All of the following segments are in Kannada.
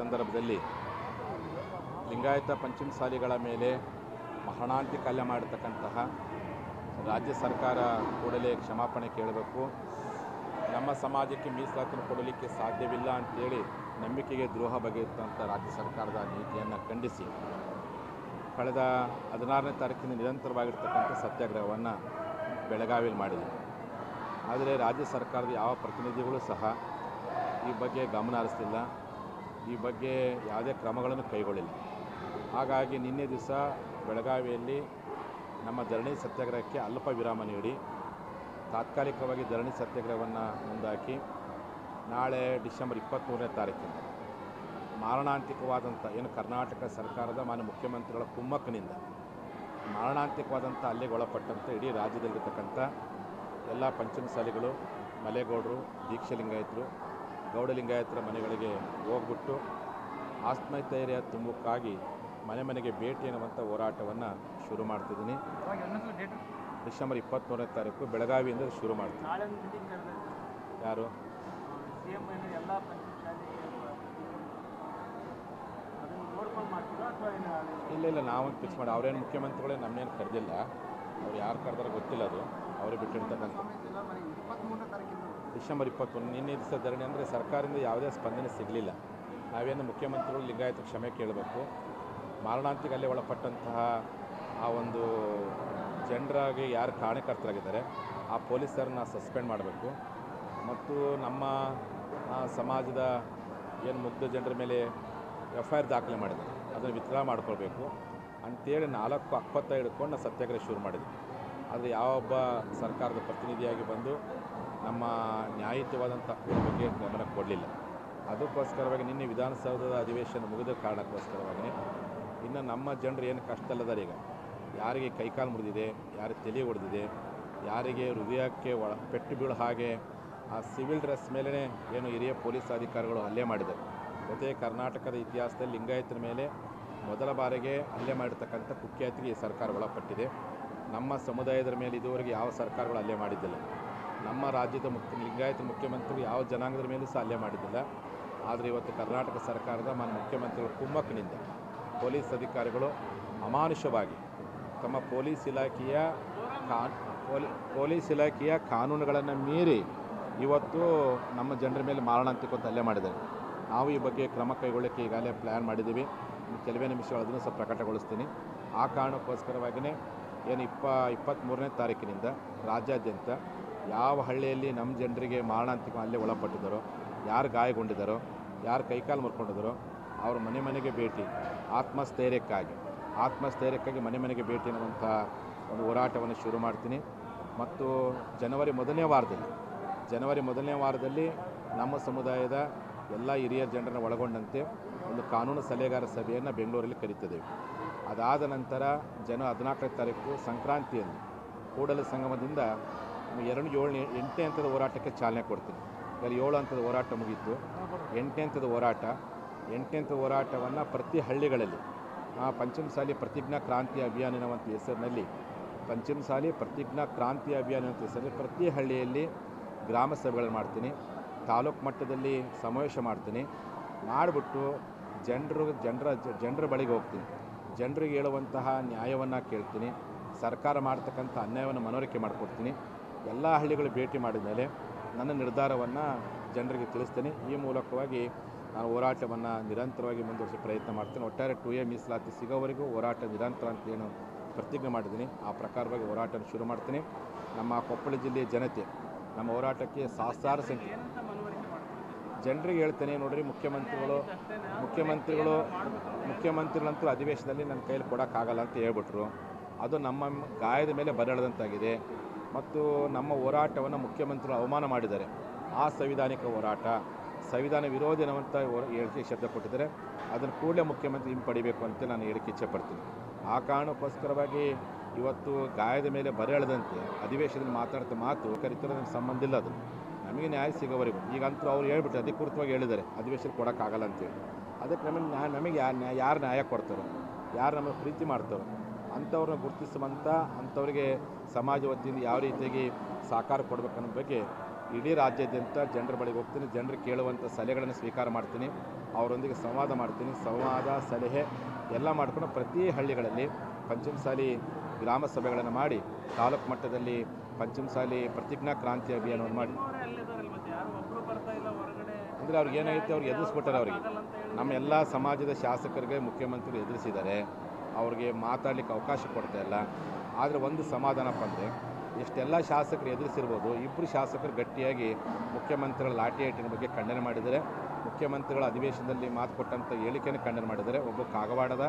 ಸಂದರ್ಭದಲ್ಲಿ ಲಿಂಗಾಯತ ಪಂಚಮಸಾಲಿಗಳ ಮೇಲೆ ಮಹಣಾಂತಿಕಲ್ಯ ಮಾಡಿರ್ತಕ್ಕಂತಹ ರಾಜ್ಯ ಸರ್ಕಾರ ಕೂಡಲೇ ಕ್ಷಮಾಪಣೆ ಕೇಳಬೇಕು. ನಮ್ಮ ಸಮಾಜಕ್ಕೆ ಮೀಸಲಾತಿಯನ್ನು ಕೊಡಲಿಕ್ಕೆ ಸಾಧ್ಯವಿಲ್ಲ ಅಂತೇಳಿ ನಂಬಿಕೆಗೆ ದ್ರೋಹ ಬಗೆಯುತ್ತಂಥ ರಾಜ್ಯ ಸರ್ಕಾರದ ನೀತಿಯನ್ನು ಖಂಡಿಸಿ ಕಳೆದ ಹದಿನಾರನೇ ತಾರೀಕಿನ ನಿರಂತರವಾಗಿರ್ತಕ್ಕಂಥ ಸತ್ಯಾಗ್ರಹವನ್ನು ಬೆಳಗಾವಿಯಲ್ಲಿ ಮಾಡಿದೆ ಆದರೆ ರಾಜ್ಯ ಸರ್ಕಾರದ ಯಾವ ಪ್ರತಿನಿಧಿಗಳು ಸಹ ಈ ಬಗ್ಗೆ ಗಮನ ಹರಿಸ್ತಿಲ್ಲ. ಈ ಬಗ್ಗೆ ಯಾವುದೇ ಕ್ರಮಗಳನ್ನು ಕೈಗೊಳ್ಳಿಲ್ಲ. ಹಾಗಾಗಿ ನಿನ್ನೆ ದಿವಸ ಬೆಳಗಾವಿಯಲ್ಲಿ ನಮ್ಮ ಧರಣಿ ಸತ್ಯಾಗ್ರಹಕ್ಕೆ ಅಲ್ಪ ವಿರಾಮ ನೀಡಿ, ತಾತ್ಕಾಲಿಕವಾಗಿ ಧರಣಿ ಸತ್ಯಾಗ್ರಹವನ್ನು ಮುಂದಾಕಿ, ನಾಳೆ ಡಿಸೆಂಬರ್ ಇಪ್ಪತ್ತ್ಮೂರನೇ ತಾರೀಕಿನ ಮಾರಣಾಂತಿಕವಾದಂಥ, ಏನು ಕರ್ನಾಟಕ ಸರ್ಕಾರದ ಮಾನ್ಯ ಮುಖ್ಯಮಂತ್ರಿಗಳ ಕುಮ್ಮಕ್ಕನಿಂದ ಮಾರಣಾಂತಿಕವಾದಂಥ ಅಲ್ಲಿಗೆ ಒಳಪಟ್ಟಂಥ ಇಡೀ ರಾಜ್ಯದಲ್ಲಿರ್ತಕ್ಕಂಥ ಎಲ್ಲ ಪಂಚಮಸಾಲಿಗಳು, ಮಲೆಗೌಡರು, ದೀಕ್ಷಲಿಂಗಾಯತರು ಗೌಡಲಿಂಗಾಯತರ ಮನೆಗಳಿಗೆ ಹೋಗ್ಬಿಟ್ಟು ಆತ್ಮಸ್ಥೈರ್ಯ ತುಂಬಕ್ಕಾಗಿ ಮನೆ ಮನೆಗೆ ಭೇಟಿ ಅನ್ನುವಂಥ ಹೋರಾಟವನ್ನು ಶುರು ಮಾಡ್ತಿದ್ದೀನಿ. ಡಿಸೆಂಬರ್ ಇಪ್ಪತ್ತ್ಮೂರನೇ ತಾರೀಕು ಬೆಳಗಾವಿಯಿಂದ ಶುರು ಮಾಡ್ತೀನಿ. ಯಾರು? ಇಲ್ಲ ಇಲ್ಲ ನಾವೊಂದು ಫಿಕ್ಸ್ ಮಾಡಿ. ಅವ್ರೇನು ಮುಖ್ಯಮಂತ್ರಿಗಳೇ ನಮ್ಮನ್ನೇನು ಕರೆದಿಲ್ಲ. ಅವ್ರು ಯಾರು ಕರೆದಾರ ಗೊತ್ತಿಲ್ಲ ಅದು. ಅವರೇ ಬಿಟ್ಟಿರ್ತಕ್ಕಂಥ ಡಿಸೆಂಬರ್ ಇಪ್ಪತ್ತೊಂದು ನಿನ್ನೆ ದಿವಸ ಧರಣಿ ಅಂದರೆ ಸರ್ಕಾರದಿಂದ ಯಾವುದೇ ಸ್ಪಂದನೆ ಸಿಗಲಿಲ್ಲ. ನಾವೇನು ಮುಖ್ಯಮಂತ್ರಿಗಳು ಲಿಂಗಾಯತ ಕ್ಷಮೆ ಕೇಳಬೇಕು. ಮಾರಣಾಂತಿಕ ಅಲ್ಲಿ ಒಳಪಟ್ಟಂತಹ ಆ ಒಂದು ಜನರಾಗಿ ಯಾರು ಕಾರಣಕರ್ತರಾಗಿದ್ದಾರೆ ಆ ಪೊಲೀಸರನ್ನ ಸಸ್ಪೆಂಡ್ ಮಾಡಬೇಕು. ಮತ್ತು ನಮ್ಮ ಸಮಾಜದ ಏನು ಮುಗ್ಧ ಜನರ ಮೇಲೆ ಎಫ್ ಐ ಆರ್ ದಾಖಲೆ ಮಾಡಿದ್ದಾರೆ ಅದನ್ನು ವಿತ್ಡ್ರಾ ಮಾಡ್ಕೊಳ್ಬೇಕು. ಅಂತೇಳಿ ನಾಲ್ಕು ಅಪ್ಪತ್ತ ಹಿಡ್ಕೊಂಡು ಸತ್ಯಾಗ್ರಹ ಶುರು ಮಾಡಿದೆ ಆದರೆ ಯಾವೊಬ್ಬ ಸರ್ಕಾರದ ಪ್ರತಿನಿಧಿಯಾಗಿ ಬಂದು ನಮ್ಮ ನ್ಯಾಯಯುತವಾದಂಥ ಬಗ್ಗೆ ಗಮನ ಕೊಡಲಿಲ್ಲ. ಅದಕ್ಕೋಸ್ಕರವಾಗಿ ನಿನ್ನೆ ವಿಧಾನಸೌಧದ ಅಧಿವೇಶನ ಮುಗಿದ ಕಾರಣಕ್ಕೋಸ್ಕರವಾಗಿ ಇನ್ನು ನಮ್ಮ ಜನರು ಏನು ಕಷ್ಟದಲ್ಲಿದ್ದಾರೆ ಈಗ? ಯಾರಿಗೆ ಕೈಕಾಲು ಮುರಿದಿದೆ, ಯಾರಿಗೆ ತಲೆ ಹೊಡೆದಿದೆ ಯಾರಿಗೆ ಹೃದಯಕ್ಕೆ ಒಳ ಪೆಟ್ಟು ಬೀಳು ಹಾಗೆ ಆ ಸಿವಿಲ್ ಡ್ರೆಸ್ ಮೇಲೇ ಏನು ಹಿರಿಯ ಪೊಲೀಸ್ ಅಧಿಕಾರಿಗಳು ಹಲ್ಲೆ ಮಾಡಿದ್ದಾರೆ. ಜೊತೆ ಕರ್ನಾಟಕದ ಇತಿಹಾಸದಲ್ಲಿ ಲಿಂಗಾಯತರ ಮೇಲೆ ಮೊದಲ ಬಾರಿಗೆ ಹಲ್ಲೆ ಮಾಡಿರ್ತಕ್ಕಂಥ ಕುಖ್ಯಾತಿಗೆ ಈ ಸರ್ಕಾರ ಒಳಪಟ್ಟಿದೆ. ನಮ್ಮ ಸಮುದಾಯದ ಮೇಲೆ ಇದುವರೆಗೆ ಯಾವ ಸರ್ಕಾರಗಳು ಹಲ್ಲೆ ಮಾಡಿದ್ದಿಲ್ಲ. ನಮ್ಮ ರಾಜ್ಯದ ಮುಖ್ಯ ಲಿಂಗಾಯತ ಮುಖ್ಯಮಂತ್ರಿ ಯಾವ ಜನಾಂಗದ ಮೇಲೂ ಸಾಲ್ಯ ಮಾಡಿದ್ದಿಲ್ಲ. ಆದರೆ ಇವತ್ತು ಕರ್ನಾಟಕ ಸರ್ಕಾರದ ಮಾನ್ಯ ಮುಖ್ಯಮಂತ್ರಿಗಳ ಕುಮ್ಮಕ್ಕಿನಿಂದ ಪೊಲೀಸ್ ಅಧಿಕಾರಿಗಳು ಅಮಾನುಷವಾಗಿ ತಮ್ಮ ಪೊಲೀಸ್ ಇಲಾಖೆಯ ಕಾ ಪೊಲಿ- ಪೊಲೀಸ್ ಇಲಾಖೆಯ ಕಾನೂನುಗಳನ್ನು ಮೀರಿ ಇವತ್ತು ನಮ್ಮ ಜನರ ಮೇಲೆ ಮಾರಣಾಂತಿಕ ಹಲ್ಲೆ ಮಾಡಿದ್ದಾರೆ. ನಾವು ಈ ಬಗ್ಗೆ ಕ್ರಮ ಕೈಗೊಳ್ಳಕ್ಕೆ ಈಗಾಗಲೇ ಪ್ಲ್ಯಾನ್ ಮಾಡಿದ್ದೀವಿ. ಕೆಲವೇ ನಿಮಿಷಗಳು ಅದನ್ನು ಸಹ ಪ್ರಕಟಗೊಳಿಸ್ತೀನಿ. ಆ ಕಾರಣಕ್ಕೋಸ್ಕರವಾಗಿಯೇ ಏನು ಇಪ್ಪ ಇಪ್ಪತ್ತ್ಮೂರನೇ ತಾರೀಕಿನಿಂದ ರಾಜ್ಯಾದ್ಯಂತ ಯಾವ ಹಳ್ಳಿಯಲ್ಲಿ ನಮ್ಮ ಜನರಿಗೆ ಮಾರಣಾಂತಿಕ ಅಲ್ಲೇ ಒಳಪಟ್ಟಿದ್ದಾರೋ, ಯಾರು ಗಾಯಗೊಂಡಿದ್ದಾರೋ, ಯಾರು ಕೈಕಾಲು ಮುರ್ಕೊಂಡಿದ್ದಾರೋ, ಅವ್ರ ಮನೆ ಮನೆಗೆ ಭೇಟಿ. ಆತ್ಮಸ್ಥೈರ್ಯಕ್ಕಾಗಿ. ಆತ್ಮಸ್ಥೈರ್ಯಕ್ಕಾಗಿ ಮನೆ ಮನೆಗೆ ಭೇಟಿ ಅನ್ನುವಂಥ ಒಂದು ಹೋರಾಟವನ್ನು ಶುರು ಮಾಡ್ತೀನಿ. ಮತ್ತು ಜನವರಿ ಮೊದಲನೇ ವಾರದಲ್ಲಿ, ಜನವರಿ ಮೊದಲನೇ ವಾರದಲ್ಲಿ ನಮ್ಮ ಸಮುದಾಯದ ಎಲ್ಲ ಹಿರಿಯ ಜನರನ್ನು ಒಳಗೊಂಡಂತೆ ಒಂದು ಕಾನೂನು ಸಲಹೆಗಾರ ಸಭೆಯನ್ನು ಬೆಂಗಳೂರಲ್ಲಿ ಕರೀತಿದ್ದೇವೆ. ಅದಾದ ನಂತರ ಜನ ಹದಿನಾಲ್ಕನೇ ತಾರೀಕು ಸಂಕ್ರಾಂತಿಯಲ್ಲಿ ಕೂಡಲ ಸಂಗಮದಿಂದ ಎರಡು ಏಳು ಎಂಟನೇ ಹಂತದ ಹೋರಾಟಕ್ಕೆ ಚಾಲನೆ ಕೊಡ್ತೀನಿ ಈಗ ಏಳು ಹಂತದ ಹೋರಾಟ ಮುಗೀತು. ಎಂಟನೇ ಹಂತದ ಹೋರಾಟ. ಎಂಟನೇ ಹಂತದ ಹೋರಾಟವನ್ನು ಪ್ರತಿ ಹಳ್ಳಿಗಳಲ್ಲಿ, ಆ ಪಂಚಮಸಾಲಿ ಪ್ರತಿಜ್ಞಾ ಕ್ರಾಂತಿ ಅಭಿಯಾನ ಎನ್ನುವಂಥ ಹೆಸರಿನಲ್ಲಿ, ಪಂಚಮಸಾಲಿ ಪ್ರತಿಜ್ಞಾ ಕ್ರಾಂತಿ ಅಭಿಯಾನ ಅಂತ ಹೆಸರಲ್ಲಿ ಪ್ರತಿ ಹಳ್ಳಿಯಲ್ಲಿ ಗ್ರಾಮ ಸಭೆಗಳನ್ನು ಮಾಡ್ತೀನಿ. ತಾಲೂಕು ಮಟ್ಟದಲ್ಲಿ ಸಮಾವೇಶ ಮಾಡ್ತೀನಿ. ಮಾಡಿಬಿಟ್ಟು ಜನರು, ಜನರ ಜನರ ಬಳಿಗೆ ಹೋಗ್ತೀನಿ. ಜನರಿಗೆ ಹೇಳುವಂತಹ ನ್ಯಾಯವನ್ನು ಕೇಳ್ತೀನಿ. ಸರ್ಕಾರ ಮಾಡ್ತಕ್ಕಂಥ ಅನ್ಯಾಯವನ್ನು ಮನವರಿಕೆ ಮಾಡಿಕೊಡ್ತೀನಿ. ಎಲ್ಲ ಹಳ್ಳಿಗಳು ಭೇಟಿ ಮಾಡಿದ ಮೇಲೆ ನನ್ನ ನಿರ್ಧಾರವನ್ನು ಜನರಿಗೆ ತಿಳಿಸ್ತೇನೆ. ಈ ಮೂಲಕವಾಗಿ ನಾನು ಹೋರಾಟವನ್ನು ನಿರಂತರವಾಗಿ ಮುಂದುವರಿಸಿ ಪ್ರಯತ್ನ ಮಾಡ್ತೇನೆ. ಒಟ್ಟಾರೆ ಟು ಎ ಮೀಸಲಾತಿ ಸಿಗೋವರೆಗೂ ಹೋರಾಟ ನಿರಂತರ ಅಂತ ಏನು ಪ್ರತಿಜ್ಞೆ ಮಾಡಿದ್ದೀನಿ. ಆ ಪ್ರಕಾರವಾಗಿ ಹೋರಾಟ ಶುರು ಮಾಡ್ತೀನಿ. ನಮ್ಮ ಕೊಪ್ಪಳ ಜಿಲ್ಲೆಯ ಜನತೆ ನಮ್ಮ ಹೋರಾಟಕ್ಕೆ ಸಹಸ್ರಾರು ಸಂಖ್ಯೆ. ಜನರಿಗೆ ಹೇಳ್ತೇನೆ, ನೋಡ್ರಿ, ಮುಖ್ಯಮಂತ್ರಿಗಳು ಮುಖ್ಯಮಂತ್ರಿಗಳು, ಮುಖ್ಯಮಂತ್ರಿಗಳಂತೂ ಅಧಿವೇಶನದಲ್ಲಿ ನನ್ನ ಕೈಯಲ್ಲಿ ಕೊಡೋಕ್ಕಾಗಲ್ಲ ಅಂತ ಹೇಳ್ಬಿಟ್ರು. ಅದು ನಮ್ಮ ಗಾಯದ ಮೇಲೆ ಬರೆಳೆದಂತಾಗಿದೆ. ಮತ್ತು ನಮ್ಮ ಹೋರಾಟವನ್ನು ಮುಖ್ಯಮಂತ್ರಿಗಳು ಅವಮಾನ ಮಾಡಿದ್ದಾರೆ. ಆ ಸಂವಿಧಾನಿಕ ಹೋರಾಟ, ಸಂವಿಧಾನ ವಿರೋಧಿ ಅನ್ನುವಂಥ ಹೇಳಿಕೆ ಶಬ್ದ ಕೊಟ್ಟಿದ್ದಾರೆ. ಅದನ್ನು ಕೂಡಲೇ ಮುಖ್ಯಮಂತ್ರಿ ಹಿಂಪಡಿಬೇಕು ಅಂತ ನಾನು ಹೇಳಿಕೆ ಇಚ್ಛೆಪಡ್ತೀನಿ ಆ ಕಾರಣಕ್ಕೋಸ್ಕರವಾಗಿ ಇವತ್ತು ಗಾಯದ ಮೇಲೆ ಬರೆಯಳದಂತೆ ಅಧಿವೇಶನದಲ್ಲಿ ಮಾತಾಡ್ತಾ ಮಾತು ಕರಿತರ ನನಗೆ ಸಂಬಂಧ ಇಲ್ಲ ಅದು. ನಮಗೆ ನ್ಯಾಯ ಸಿಗೋವರೆಗೂ. ಈಗಂತೂ ಅವ್ರು ಹೇಳ್ಬಿಟ್ಟು ಅಧಿಕೃತವಾಗಿ ಹೇಳಿದ್ದಾರೆ. ಅಧಿವೇಶನ ಕೊಡೋಕ್ಕಾಗಲ್ಲ ಅಂತೇಳಿ. ಅದಕ್ಕೆ ನಮಗೆ ನಮಗೆ ಯಾರು ನ್ಯಾಯ ಕೊಡ್ತಾರೋ, ಯಾರು ನಮಗೆ ಪ್ರೀತಿ ಮಾಡ್ತಾರೋ ಅಂಥವ್ರನ್ನ ಗುರುತಿಸುವಂಥ ಅಂಥವ್ರಿಗೆ ಸಮಾಜ ವತಿಯಿಂದ ಯಾವ ರೀತಿಯಾಗಿ ಸಹಕಾರ ಕೊಡಬೇಕನ್ನೋ ಬಗ್ಗೆ ಇಡೀ ರಾಜ್ಯಾದ್ಯಂತ ಜನರ ಬಳಿಗೆ ಹೋಗ್ತೀನಿ, ಜನರು ಕೇಳುವಂಥ ಸಲಹೆಗಳನ್ನು ಸ್ವೀಕಾರ ಮಾಡ್ತೀನಿ, ಅವರೊಂದಿಗೆ ಸಂವಾದ ಮಾಡ್ತೀನಿ, ಸಂವಾದ, ಸಲಹೆ ಎಲ್ಲ ಮಾಡಿಕೊಂಡು ಪ್ರತಿ ಹಳ್ಳಿಗಳಲ್ಲಿ ಪಂಚಮಸಾಲಿ ಗ್ರಾಮ ಸಭೆಗಳನ್ನು ಮಾಡಿ, ತಾಲೂಕು ಮಟ್ಟದಲ್ಲಿ ಪಂಚಮಸಾಲಿ ಪ್ರತಿಜ್ಞಾ ಕ್ರಾಂತಿ ಅಭಿಯಾನವನ್ನು ಮಾಡಿ. ಅಂದರೆ ಅವ್ರಿಗೆ ಏನಾಗುತ್ತೆ ಅವ್ರಿಗೆ ಎದುರಿಸ್ಬಿಟ್ಟಾರೆ ಅವರಿಗೆ. ನಮ್ಮ ಎಲ್ಲ ಸಮಾಜದ ಶಾಸಕರಿಗೆ ಮುಖ್ಯಮಂತ್ರಿ ಎದುರಿಸಿದ್ದಾರೆ. ಅವ್ರಿಗೆ ಮಾತಾಡಲಿಕ್ಕೆ ಅವಕಾಶ ಕೊಡ್ತಾ ಇಲ್ಲ. ಆದರೆ ಒಂದು ಸಮಾಧಾನ ಅಂದರೆ ಎಷ್ಟೆಲ್ಲ ಶಾಸಕರು ಎದುರಿಸಿರ್ಬೋದು ಇಬ್ಬರು ಶಾಸಕರು ಗಟ್ಟಿಯಾಗಿ ಮುಖ್ಯಮಂತ್ರಿಗಳ ಲಾಠಿ ಏಟಿನ ಬಗ್ಗೆ ಖಂಡನೆ ಮಾಡಿದರೆ ಮುಖ್ಯಮಂತ್ರಿಗಳ ಅಧಿವೇಶನದಲ್ಲಿ ಮಾತು ಕೊಟ್ಟಂಥ ಹೇಳಿಕೆಯನ್ನು ಖಂಡನೆ ಮಾಡಿದರೆ ಒಬ್ಬ ಕಾಗವಾಡದ,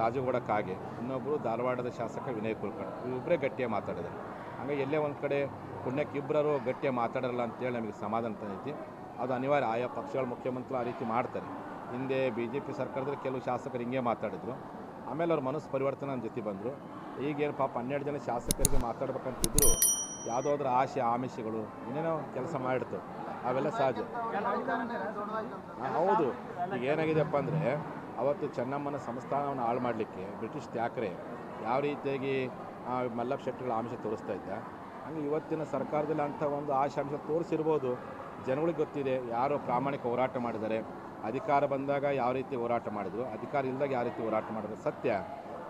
ರಾಜಗೌಡ ಕಾಗೆ ಇನ್ನೊಬ್ಬರು ಧಾರವಾಡದ ಶಾಸಕ ವಿನಯ್ ಕುಲಕರ್ಣಿ ಇಬ್ಬರೇ ಗಟ್ಟಿಯಾಗಿ ಮಾತಾಡಿದರು ಹಂಗೆ ಎಲ್ಲೇ ಒಂದು ಕಡೆ ಪುಣ್ಯಕ್ಕೆ ಇಬ್ಬರು ಗಟ್ಟಿಯಾಗಿ ಮಾತಾಡೋಲ್ಲ ಅಂತೇಳಿ ನಮಗೆ ಸಮಾಧಾನ ತಂದೈತಿ. ಅದು ಅನಿವಾರ್ಯ. ಆಯಾ ಪಕ್ಷಗಳ ಮುಖ್ಯಮಂತ್ರಿ ಆ ರೀತಿ ಮಾಡ್ತಾರೆ. ಹಿಂದೆ ಬಿ ಜೆ ಪಿ ಸರ್ಕಾರದಲ್ಲಿ ಕೆಲವು ಶಾಸಕರು ಹಿಂಗೆ ಮಾತಾಡಿದ್ರು. ಆಮೇಲೆ ಅವ್ರ ಮನಸ್ಸು ಪರಿವರ್ತನೆ ಜೊತೆ ಬಂದರು. ಈಗೇನು ಪಾಪ ಹನ್ನೆರಡು ಜನ ಶಾಸಕರಿಗೆ ಮಾತಾಡ್ಬೇಕಂತಿದ್ರು. ಯಾವುದಾದ್ರೂ ಆಶೆ, ಆಮಿಷಗಳು, ಏನೇನೋ ಕೆಲಸ ಮಾಡಿಡ್ತು ಅವೆಲ್ಲ ಸಹಜ. ಹೌದು. ಈಗ ಏನಾಗಿದೆಪ್ಪ ಅಂದರೆ, ಅವತ್ತು ಚೆನ್ನಮ್ಮನ ಸಂಸ್ಥಾನವನ್ನು ಹಾಳು ಮಾಡಲಿಕ್ಕೆ ಬ್ರಿಟಿಷ್ ತ್ಯಾಕ್ರೆ ಯಾವ ರೀತಿಯಾಗಿ ಮಲ್ಲಪ್ಪ ಶೆಟ್ಟಿಗಳ ಆಮಿಷ ತೋರಿಸ್ತಾ ಇದ್ದ. ಹಂಗೆ ಇವತ್ತಿನ ಸರ್ಕಾರದಲ್ಲಿ ಅಂಥ ಒಂದು ಆಶಾಂಶ ತೋರಿಸಿರ್ಬೋದು. ಜನಗಳಿಗೆ ಗೊತ್ತಿದೆ ಯಾರು ಪ್ರಾಮಾಣಿಕ ಹೋರಾಟ ಮಾಡಿದ್ದಾರೆ. ಅಧಿಕಾರ ಬಂದಾಗ ಯಾವ ರೀತಿ ಹೋರಾಟ ಮಾಡಿದ್ರು, ಅಧಿಕಾರ ಇಲ್ಲದಾಗ ಯಾವ ರೀತಿ ಹೋರಾಟ ಮಾಡಿದ್ರು, ಸತ್ಯ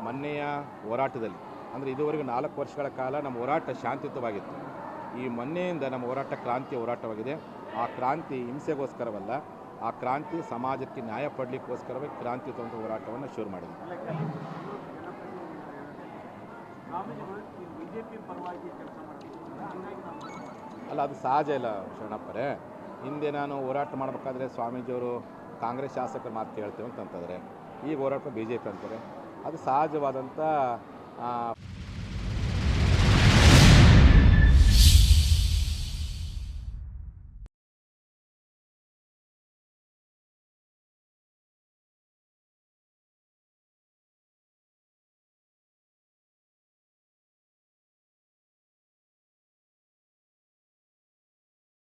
ಮೊನ್ನೆಯ ಹೋರಾಟದಲ್ಲಿ. ಅಂದರೆ ಇದುವರೆಗೂ ನಾಲ್ಕು ವರ್ಷಗಳ ಕಾಲ ನಮ್ಮ ಹೋರಾಟ ಶಾಂತಿಯುತವಾಗಿತ್ತು. ಈ ಮೊನ್ನೆಯಿಂದ ನಮ್ಮ ಹೋರಾಟ ಕ್ರಾಂತಿ ಹೋರಾಟವಾಗಿದೆ. ಆ ಕ್ರಾಂತಿ ಹಿಂಸೆಗೋಸ್ಕರವಲ್ಲ, ಆ ಕ್ರಾಂತಿ ಸಮಾಜಕ್ಕೆ ನ್ಯಾಯ ಪಡಲಿಕ್ಕೋಸ್ಕರವಾಗಿ ಕ್ರಾಂತಿಯುತ ಹೋರಾಟವನ್ನು ಶುರು ಮಾಡಿದೆ ಅಲ್ಲ, ಅದು ಸಹಜ ಇಲ್ಲ ಶರಣಪ್ಪರೇ. ಹಿಂದೆ ನಾನು ಹೋರಾಟ ಮಾಡಬೇಕಾದ್ರೆ ಸ್ವಾಮೀಜಿಯವರು ಕಾಂಗ್ರೆಸ್ ಶಾಸಕರು ಮಾತು ಕೇಳ್ತೇವೆ ಅಂತಂತಂದರೆ ಈಗ ಹೋರಾಟ ಬಿ ಜೆ ಪಿ ಅಂತಾರೆ. ಅದು ಸಹಜವಾದಂಥ